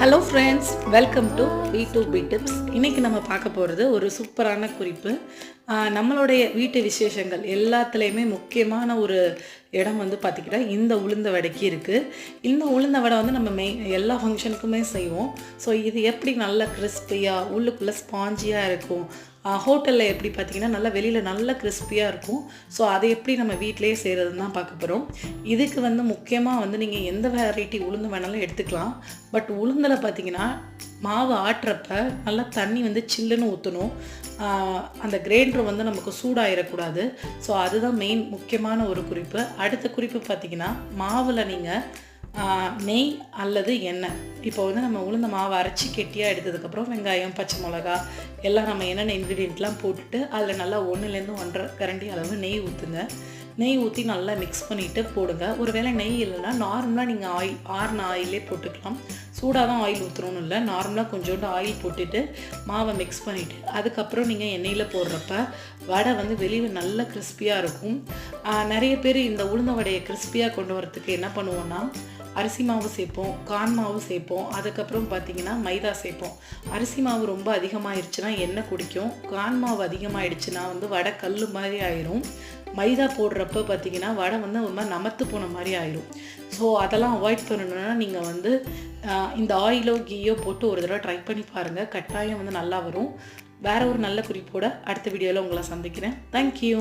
Hello friends welcome to B to B tips இன்றைக்கி நம்ம பார்க்க போகிறது ஒரு சூப்பரான குறிப்பு. நம்மளுடைய வீட்டு விசேஷங்கள் எல்லாத்துலேயுமே முக்கியமான ஒரு இடம் வந்து பார்த்திங்கன்னா இந்த உளுந்த வடைக்கு இருக்குது இந்த உளுந்த வடை வந்து நம்ம மெய் எல்லா ஃபங்க்ஷனுக்குமே செய்வோம். ஸோ இது எப்படி நல்ல கிறிஸ்பியாக உள்ளுக்குள்ளே ஸ்பாஞ்சியாக இருக்கும் ஹோட்டலில் எப்படி பார்த்தீங்கன்னா நல்லா வெளியில் நல்ல கிறிஸ்பியாக இருக்கும். ஸோ அதை எப்படி நம்ம வீட்டிலேயே செய்கிறதுன்னு தான் பார்க்க போகிறோம் இதுக்கு வந்து முக்கியமாக வந்து நீங்கள் எந்த வெரைட்டி உளுந்து வேணாலும் எடுத்துக்கலாம். பட் உளுந்தில் பார்த்தீங்கன்னா மாவு ஆட்டுறப்ப நல்லா தண்ணி வந்து சில்லுன்னு ஊற்றணும் அந்த கிரைண்டர் வந்து நமக்கு சூடாயிடக்கூடாது ஸோ அதுதான் மெயின் முக்கியமான ஒரு குறிப்பு. அடுத்த குறிப்பு பார்த்தீங்கன்னா மாவில் நீங்கள் நெய் அல்லது எண்ணெய். இப்போ வந்து நம்ம உளுந்த மாவு அரைச்சி கெட்டியாக எடுத்ததுக்கப்புறம் வெங்காயம் பச்சை மிளகா எல்லாம் நம்ம என்னென்ன இன்க்ரீடியண்ட்லாம் போட்டுட்டு அதில் நல்லா ஒன்றுலேருந்து ஒன்றரை கரண்டி அளவு நெய் ஊற்றுங்க நெய் ஊற்றி நல்லா மிக்ஸ் பண்ணிவிட்டு போடுங்க. ஒருவேளை நெய் இல்லைன்னா நார்மலாக நீங்கள் ஆயில் ஆறுன ஆயிலே போட்டுக்கலாம். சூடாக தான் ஆயில் ஊற்றுறோன்னு இல்லை. நார்மலாக கொஞ்சோண்டு ஆயில் போட்டுட்டு மாவை மிக்ஸ் பண்ணிவிட்டு அதுக்கப்புறம் நீங்கள் எண்ணெயில் போடுறப்ப வடை வந்து வெளியில் நல்ல கிறிஸ்பியாக இருக்கும். நிறைய பேர் இந்த உளுந்த வடையை கிறிஸ்பியாக கொண்டு வரத்துக்கு என்ன பண்ணுவோன்னா அரிசி மாவு சேர்ப்போம் கான் மாவு சேர்ப்போம் அதுக்கப்புறம் பார்த்தீங்கன்னா மைதா சேர்ப்போம். அரிசி மாவு ரொம்ப அதிகமாகிடுச்சுன்னா எண்ணெய் குடிக்கும். கான் மாவு அதிகமாகிடுச்சுன்னா வந்து வடை கல் மாதிரி ஆயிரும். மைதா போடுறப்ப பார்த்தீங்கன்னா வடை வந்து ஒரு மாதிரி நமத்து போன மாதிரி ஆயிரும். ஸோ அதெல்லாம் அவாய்ட் பண்ணணுன்னா நீங்கள் வந்து இந்த ஆயிலோ கீயோ போட்டு ஒரு தடவை ட்ரை பண்ணி பாருங்கள் கட்டாயம் வந்து நல்லா வரும். வேறு ஒரு நல்ல குறிப்போட அடுத்த வீடியோவில் உங்களை சந்திக்கிறேன். தேங்க்யூ